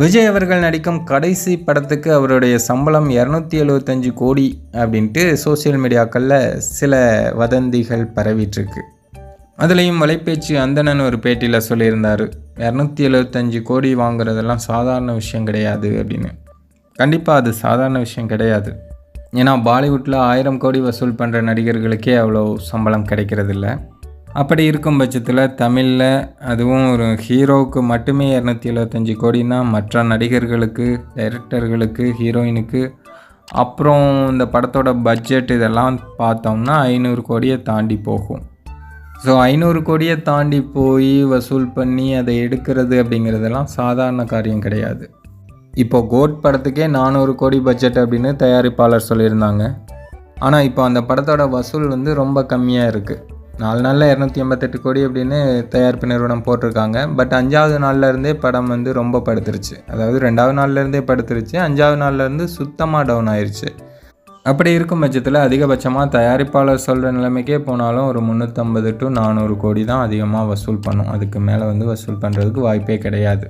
விஜய் அவர்கள் நடிக்கும் கடைசி படத்துக்கு அவருடைய சம்பளம் இரநூத்தி எழுபத்தஞ்சு கோடி அப்படின்ட்டு சோஷியல் மீடியாக்களில் சில வதந்திகள் பரவிட்டுருக்கு. அதுலேயும் வலைப்பேச்சு அந்தணன் ஒரு பேட்டியில் சொல்லியிருந்தார் இரநூத்தி எழுபத்தஞ்சு கோடி வாங்குறதெல்லாம் சாதாரண விஷயம் கிடையாது அப்படின்னு. கண்டிப்பாக அது சாதாரண விஷயம் கிடையாது. ஏன்னா பாலிவுட்டில் ஆயிரம் கோடி வசூல் பண்ணுற நடிகர்களுக்கே அவ்வளோ சம்பளம் கிடைக்கிறதில்ல. அப்படி இருக்கும் பட்சத்தில் தமிழில் அதுவும் ஒரு ஹீரோவுக்கு மட்டுமே இரநூத்தி எழுபத்தஞ்சி கோடினா மற்ற நடிகர்களுக்கு டைரக்டர்களுக்கு ஹீரோயினுக்கு அப்புறம் இந்த படத்தோட பட்ஜெட் இதெல்லாம் பார்த்தோம்னா ஐநூறு கோடியை தாண்டி போகும். ஸோ ஐநூறு கோடியை தாண்டி போய் வசூல் பண்ணி அதை எடுக்கிறது அப்படிங்கிறதெல்லாம் சாதாரண காரியம் கிடையாது. இப்போது கோட் படத்துக்கே நானூறு கோடி பட்ஜெட் அப்படின்னு தயாரிப்பாளர் சொல்லியிருந்தாங்க. ஆனால் இப்போ அந்த படத்தோட வசூல் வந்து ரொம்ப கம்மியாக இருக்குது நாலு நாளில் இரநூத்தி எண்பத்தெட்டு கோடி அப்படின்னு தயாரிப்பு நிறுவனம் போட்டிருக்காங்க. பட் அஞ்சாவது நாள்லேருந்தே படம் வந்து ரொம்ப படுத்துருச்சு. அதாவது ரெண்டாவது நாள்லேருந்தே படுத்துருச்சு. அஞ்சாவது நாள்லேருந்து சுத்தமாக டவுன் ஆயிடுச்சு அப்படி இருக்கும் பட்சத்தில் அதிகபட்சமாக தயாரிப்பாளர் சொல்கிற நிலைமைக்கே போனாலும் ஒரு முந்நூற்றம்பது டு நானூறு கோடி தான் அதிகமாக வசூல் பண்ணும். அதுக்கு மேலே வந்து வசூல் பண்ணுறதுக்கு வாய்ப்பே கிடையாது.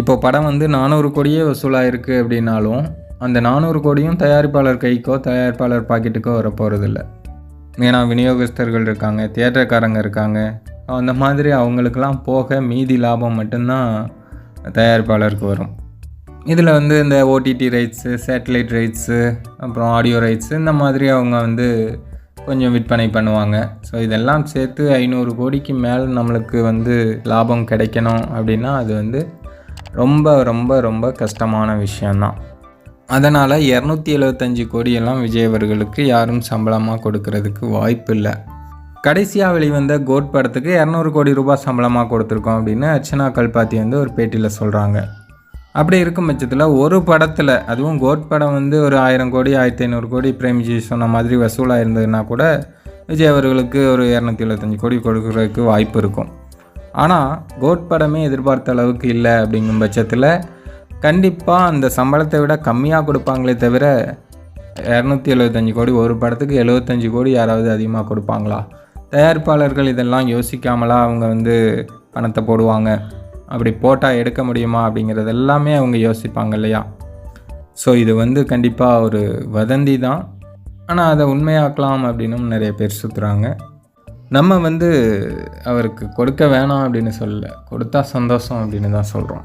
இப்போ படம் வந்து நானூறு கோடியே வசூலாயிருக்கு அப்படின்னாலும் அந்த நானூறு கோடியும் தயாரிப்பாளர் கைக்கோ தயாரிப்பாளர் பாக்கெட்டுக்கோ வர போகிறதில்ல ஏன்னா விநியோகஸ்தர்கள் இருக்காங்க தியேட்டர்காரங்க இருக்காங்க. அந்த மாதிரி அவங்களுக்கெல்லாம் போக மீதி லாபம் மட்டும்தான் தயாரிப்பாளருக்கு வரும். இதில் வந்து இந்த ஓடிடி ரைட்ஸு சேட்டலைட் ரைட்ஸு அப்புறம் ஆடியோ ரைட்ஸு இந்த மாதிரி அவங்க வந்து கொஞ்சம் விற்பனை பண்ணுவாங்க. ஸோ இதெல்லாம் சேர்த்து ஐநூறு கோடிக்கு மேலே நம்மளுக்கு வந்து லாபம் கிடைக்கணும் அப்படின்னா அது வந்து ரொம்ப ரொம்ப ரொம்ப கஷ்டமான விஷயந்தான் அதனால் இரநூத்தி எழுபத்தஞ்சு கோடியெல்லாம் விஜய் அவர்களுக்கு யாரும் சம்பளமாக கொடுக்கறதுக்கு வாய்ப்பு இல்லை கடைசியாக வெளிவந்த கோட் படத்துக்கு இரநூறு கோடி ரூபாய் சம்பளமாக கொடுத்துருக்கோம் அப்படின்னு அர்ச்சனா கல்பாத்தி வந்து ஒரு பேட்டியில் சொல்கிறாங்க அப்படி இருக்கும் பட்சத்தில் ஒரு படத்தில் அதுவும் கோட் படம் வந்து ஒரு ஆயிரம் கோடி ஆயிரத்தி ஐநூறு கோடி பிரேம்ஜி சொன்ன மாதிரி வசூலாக இருந்ததுன்னா கூட விஜய் அவர்களுக்கு ஒரு இரநூத்தி எழுபத்தஞ்சு கோடி கொடுக்கறதுக்கு வாய்ப்பு இருக்கும். ஆனால் கோட் படமே எதிர்பார்த்த அளவுக்கு இல்லை அப்படிங்கும் பட்சத்தில் கண்டிப்பாக அந்த சம்பளத்தை விட கம்மியாக கொடுப்பாங்களே தவிர இரநூத்தி எழுபத்தஞ்சி கோடி ஒரு படத்துக்கு எழுபத்தஞ்சி கோடி யாராவது அதிகமாக கொடுப்பாங்களா? தயாரிப்பாளர்கள் இதெல்லாம் யோசிக்காமலா அவங்க வந்து பணத்தை போடுவாங்க? அப்படி போட்டால் எடுக்க முடியுமா அப்படிங்கிறது எல்லாமே அவங்க யோசிப்பாங்க இல்லையா? ஸோ இது வந்து கண்டிப்பாக ஒரு வதந்தி தான். ஆனால் அதை உண்மையாக்கலாம் அப்படின்னும் நிறைய பேர் சுற்றுறாங்க நம்ம வந்து அவருக்கு கொடுக்க வேணாம் அப்படின்னு சொல்லலை. கொடுத்தா சந்தோஷம் அப்படின்னு தான் சொல்கிறோம்